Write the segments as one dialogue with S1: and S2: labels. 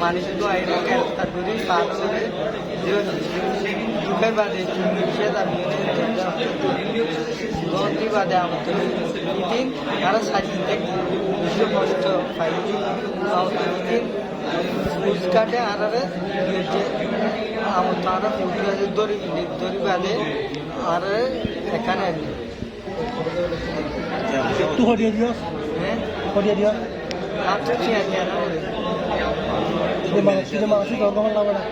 S1: మనిషితో ఐదు తగ్గుది పాత్రది దుఃఖం బాధ గౌరీ బాధ అవుతుంది ఇది మన సాధ్యం কষ্ট পাই দিন ফুচকাটে আরারে আমার তারা ফুসকাটে দড়ি দড়ি বাদে আর এখানে
S2: একটু হটিয়ে দিও।
S1: হ্যাঁ?
S2: হটিয়ে দিও।
S1: আচ্ছা ঠিক আছে
S2: মানুষ দরকার লাগবে না?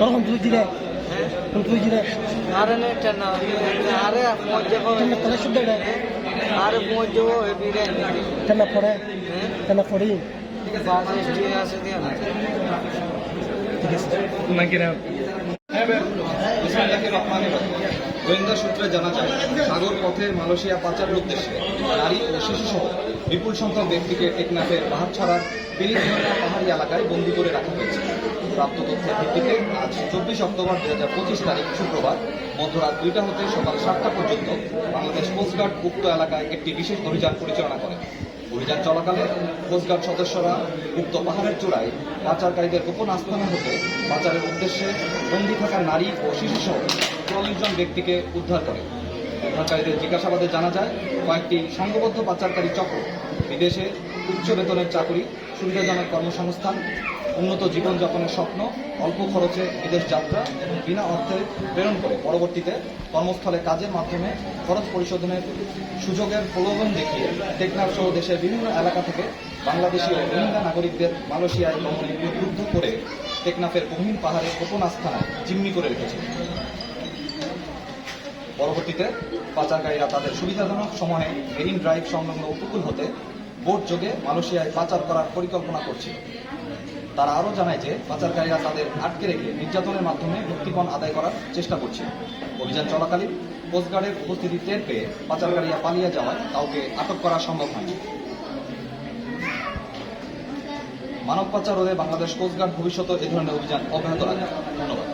S2: তখন তুই দিলে।
S1: হ্যাঁ?
S2: তুই দিলে।
S1: আরে না এটা আরে
S2: তাহলে শুদ্ধ
S1: আরে
S2: কেনা পড়ে কেনা পড়ি
S3: রহিম। গোয়েন্দা সূত্রে জানা যায় সাগর পথে মালয়েশিয়া পাচারের উদ্দেশ্যে নারী ও শিশুসহ বিপুল সংখ্যক ব্যক্তিকে টেকনাফের পাহাড়ছড়ার পেরিনিয়না পাহাড়ি এলাকায় বন্দি করে রাখা হয়েছে। প্রাপ্ত তথ্যের ভিত্তিতে আজ চব্বিশ অক্টোবর দু হাজার পঁচিশ তারিখ শুক্রবার মধ্যরাত দুইটা হতে সকাল সাতটা পর্যন্ত বাংলাদেশ কোস্টগার্ড উক্ত এলাকায় একটি বিশেষ অভিযান পরিচালনা করে। অভিযান চলাকালে কোস্টগার্ড সদস্যরা উক্ত পাহাড়ের চূড়ায় পাচারকারীদের গোপন আস্থানা হতে পাচারের উদ্দেশ্যে বন্দী থাকা নারী ও শিশুসহ চল্লিশ জন ব্যক্তিকে উদ্ধার করে। উদ্ধারকারীদের জিজ্ঞাসাবাদে জানা যায়, কয়েকটি সংঘবদ্ধ পাচারকারী চক্র বিদেশে উচ্চ বেতনের চাকরি, সুবিধাজনক কর্মসংস্থান, উন্নত জীবনযাপনের স্বপ্ন, অল্প খরচে বিদেশ যাত্রা বিনা অর্থে প্রেরণ করে পরবর্তীতে কর্মস্থলে কাজের মাধ্যমে খরচ পরিশোধনের সুযোগের প্রলোভন দেখিয়ে টেকনাফ সহ দেশের বিভিন্ন এলাকা থেকে বাংলাদেশি ও রোহিঙ্গা নাগরিকদের মালয়েশিয়ায় গমনে উদ্বুদ্ধ করে টেকনাফের গহীন পাহাড়ে গোপন আস্থানায় জিম্মি করে রেখেছে। পরবর্তীতে পাচারকারীরা তাদের সুবিধাজনক সময়ে মেরিন ড্রাইভ সংলগ্ন উপকূল হতে বোট যোগে মালয়েশিয়ায় পাচার করার পরিকল্পনা করছিল। তারা আরও জানায় যে, পাচারকারীরা তাদের আটকে রেখে নির্যাতনের মাধ্যমে মুক্তিপণ আদায় করার চেষ্টা করছিল। অভিযান চলাকালীন কোস্টগার্ডের উপস্থিতি টের পেয়ে পাচারকারীরা পালিয়ে যাওয়ায় কাউকে আটক করা সম্ভব হয়নি। মানব পাচার রোধে বাংলাদেশ কোস্টগার্ড ভবিষ্যতে এ ধরনের অভিযান অব্যাহত রাখবে। ধন্যবাদ।